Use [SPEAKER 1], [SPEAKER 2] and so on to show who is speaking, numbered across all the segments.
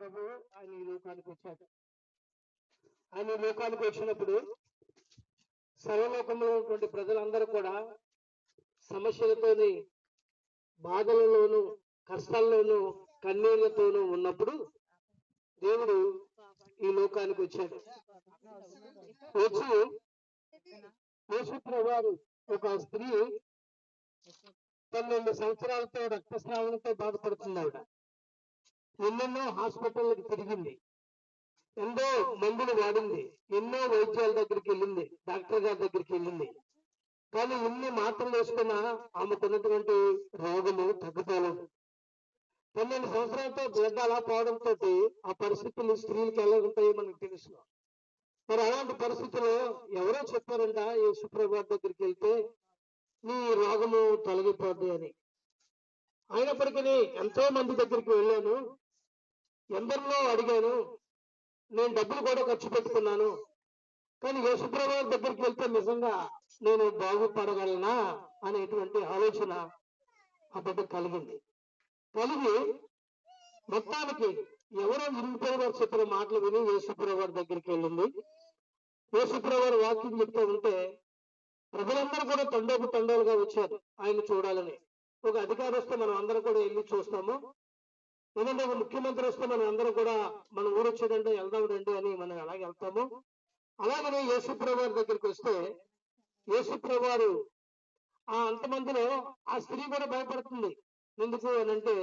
[SPEAKER 1] ప్రభు ఆయన ఈ లోకానికి వచ్చాడు. ఆయన ఈ లోకానికి వచ్చినప్పుడు సర్వలోకంలో ఉన్నటువంటి ప్రజలందరూ కూడా సమస్యలతోని బాధలలోను కష్టాల్లోనూ కన్నీళ్ళతోనూ ఉన్నప్పుడు దేవుడు ఈ లోకానికి వచ్చాడు. వచ్చి యేసుప్రభు వారు ఒక స్త్రీ పన్నెండు సంవత్సరాలతో రక్తస్రావంతో బాధపడుతుంది ఆవిడ ఎన్నెన్నో హాస్పిటల్కి తిరిగింది. ఎంతో మందులు వాడింది. ఎన్నో వైద్యాల దగ్గరికి వెళ్ళింది. డాక్టర్ గారి దగ్గరికి వెళ్ళింది. కానీ ఇన్ని మాత్రలు వేసుకున్నా ఆమెకున్నటువంటి రోగము తగ్గిపోలేదు. పన్నెండు సంవత్సరాలతో బిడ్డ అలా పోవడంతో ఆ పరిస్థితులు స్త్రీలకు ఎలా ఉంటాయో మనకు తెలుసు. మరి అలాంటి పరిస్థితుల్లో ఎవరో చెప్పారంట ఈ సుప్రభాత్ దగ్గరికి వెళ్తే నీ రోగము తొలగిపోద్ది అని. అయినప్పటికీ ఎంతో మంది దగ్గరికి వెళ్ళాను. ఎందరిలో అడిగాను. నేను డబ్బులు కూడా ఖర్చు పెట్టుకున్నాను. కానీ యేసుప్రభు దగ్గరికి వెళ్తే నిజంగా నేను బాగుపడగలనా అనేటువంటి ఆలోచన ఆ కలిగింది. కలిగి మొత్తానికి ఎవరో ఇరుముపై వారు చెప్పిన మాటలు విని యేసుప్రభు దగ్గరికి వెళ్ళింది. యేసుప్రభు వాకింగ్ వాక్యం చెప్తూ ఉంటే ప్రజలందరూ కూడా తండోపు తండోలుగా వచ్చారు. ఆయన చూడాలని. ఒక అధికారి వస్తే మనం అందరం కూడా వెళ్ళి చూస్తాము. ఎందుకంటే ముఖ్యమంత్రి వస్తే మనం అందరం కూడా మన ఊరు వచ్చాడంటే వెళ్దాం రండి అని మనం అలాగే వెళ్తాము. అలాగనే యేసుప్రభు దగ్గరికి వస్తే యేసుప్రభు వారు ఆ అంతమందిలో ఆ స్త్రీ కూడా భయపడుతుంది. ఎందుకు అని అంటే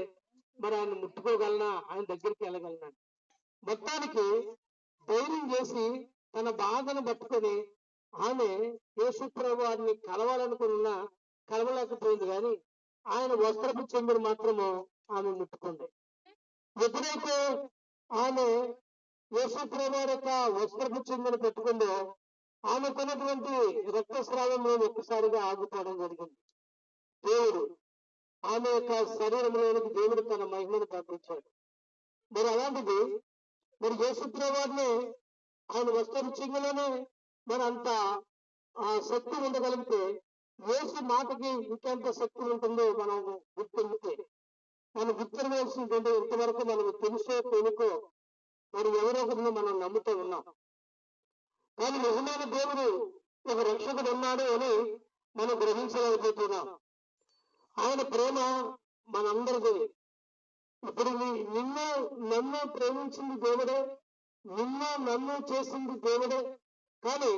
[SPEAKER 1] మరి ఆయన ముట్టుకోగలనా? ఆయన దగ్గరికి వెళ్ళగలనా? మొత్తానికి ధైర్యం చేసి తన బాధను పట్టుకొని ఆమె యేసుప్రభు వారిని కలవాలనుకున్నా కలవలేకపోయింది కానీ ఆయన వస్త్రపు చెందును మాత్రము ఆమె ముట్టుకుంది. ఎప్పుడైతే ఆమె యేసుప్రభు యొక్క వస్త్రపు చెందును పెట్టుకుందో ఆమెకున్నటువంటి రక్తస్రావం ఒక్కసారిగా ఆగిపోవడం జరిగింది. దేవుడు ఆమె యొక్క శరీరంలోనికి దేవుడు తన మహిమను పంపించాడు మరి అలాంటిది మరి యేసుప్రభుని ఆయన వస్త్రపుచ్చింగలోనే మరి అంత ఆ శక్తి ఉండగలిగితే యేసు మాటకి ఇంకెంత శక్తి ఉంటుందో మనం గుర్తుంటే మనం గుర్తిరవలసిందంటే ఇంతవరకు మనకు తెలుసో తెలుకో మరి ఎవరో ఒకరిని మనం నమ్ముతూ ఉన్నాం. కానీ నిజమైన దేవుడు ఒక రక్షకుడు ఉన్నాడు అని మనం గ్రహించలేకపోతున్నాం. ఆయన ప్రేమ మనందరిది. ఇప్పుడు నిన్ను నన్ను ప్రేమించింది దేవుడే నిన్ను నన్ను చేసింది దేవుడే. కానీ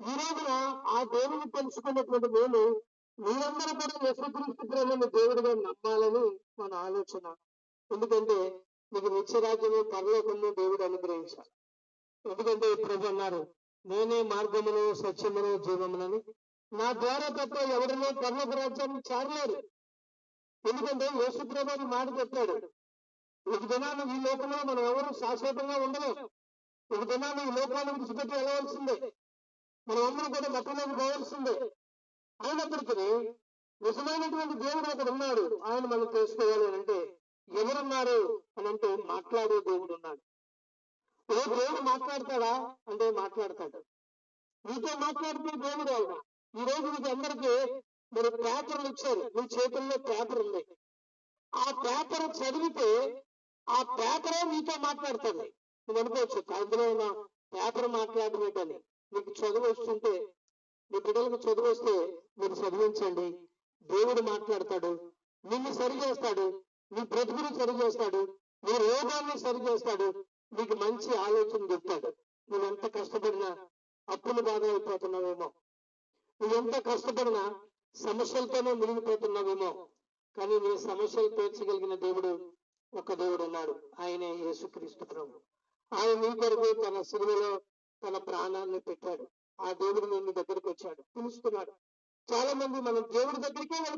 [SPEAKER 1] ఈ రోజున ఆ దేవుని తెలుసుకున్నటువంటి నేను మీరందరూ కూడా యేసుక్రీస్తు ప్రేమను దేవుడిగా నమ్మాలని మన ఆలోచన. ఎందుకంటే మీకు నిత్యరాజ్యము పరలోకము దేవుడు అనుగ్రహించాలి ఎందుకంటే ప్రభు అన్నారు నేనే మార్గమును సత్యమును జీవమునని. నా ద్వారా తప్ప ఎవరినో పర్లోక రాజ్యాన్ని చేరలేరు. ఎందుకంటే యేసు ప్రభు మాట చెప్పాడు. ఒక దినాన్ని ఈ లోకంలో మనం ఎవరు శాశ్వతంగా ఉండలేం. ఒక దినాన్ని ఈ లోకాన్ని విడిచిపెట్టి వెళ్ళవలసిందే. మనం అందరూ కూడా మట్టిలోకి పోవాల్సిందే. అయినప్పటికీ నిజమైనటువంటి దేవుడు అక్కడ ఉన్నాడు. ఆయన మనం తెలుసుకోవాలి అని అంటే ఎవరున్నారు అని అంటే మాట్లాడే దేవుడు ఉన్నాడు. ఏ దేవుడు మాట్లాడతాడా అంటే మాట్లాడతాడు. నీతో మాట్లాడితే దేవుడు ఆయన ఈ రోజు మీకు అందరికీ మీరు పేపర్లు ఇచ్చారు. మీ చేతుల్లో పేపర్ ఉంది. ఆ పేపర్ చదివితే ఆ పేపరే మీతో మాట్లాడుతుంది. నువ్వు అనుకోవచ్చు అందులో ఉన్న పేపర్ మాట్లాడమేటని మీకు చదువు వస్తుంటే మీ బిడ్డలకు చదువు వస్తే మీరు చదివించండి. దేవుడు మాట్లాడతాడు. నిన్ను సరి చేస్తాడు. నీ బ్రతుకుని సరి చేస్తాడు. నీ రోగాన్ని సరి చేస్తాడు. నీకు మంచి ఆలోచన చెప్తాడు. నువ్వు ఎంత కష్టపడినా అప్పులు బాధ అయిపోతున్నావేమో. నువ్వు ఎంత కష్టపడినా సమస్యలతోనే మునిగిపోతున్నావేమో. కానీ నీ సమస్యలు తీర్చగలిగిన దేవుడు ఒక దేవుడు ఉన్నాడు. ఆయనే యేసుక్రీస్తు ప్రభు. ఆయన నీ కొరకు తన సిలువలో తన ప్రాణాన్ని పెట్టాడు. ఆ దేవుడు నీ దగ్గరికి వచ్చాడు. పిలుస్తున్నాడు. చాలా మంది మనం దేవుడి దగ్గరికే వెళ్తాం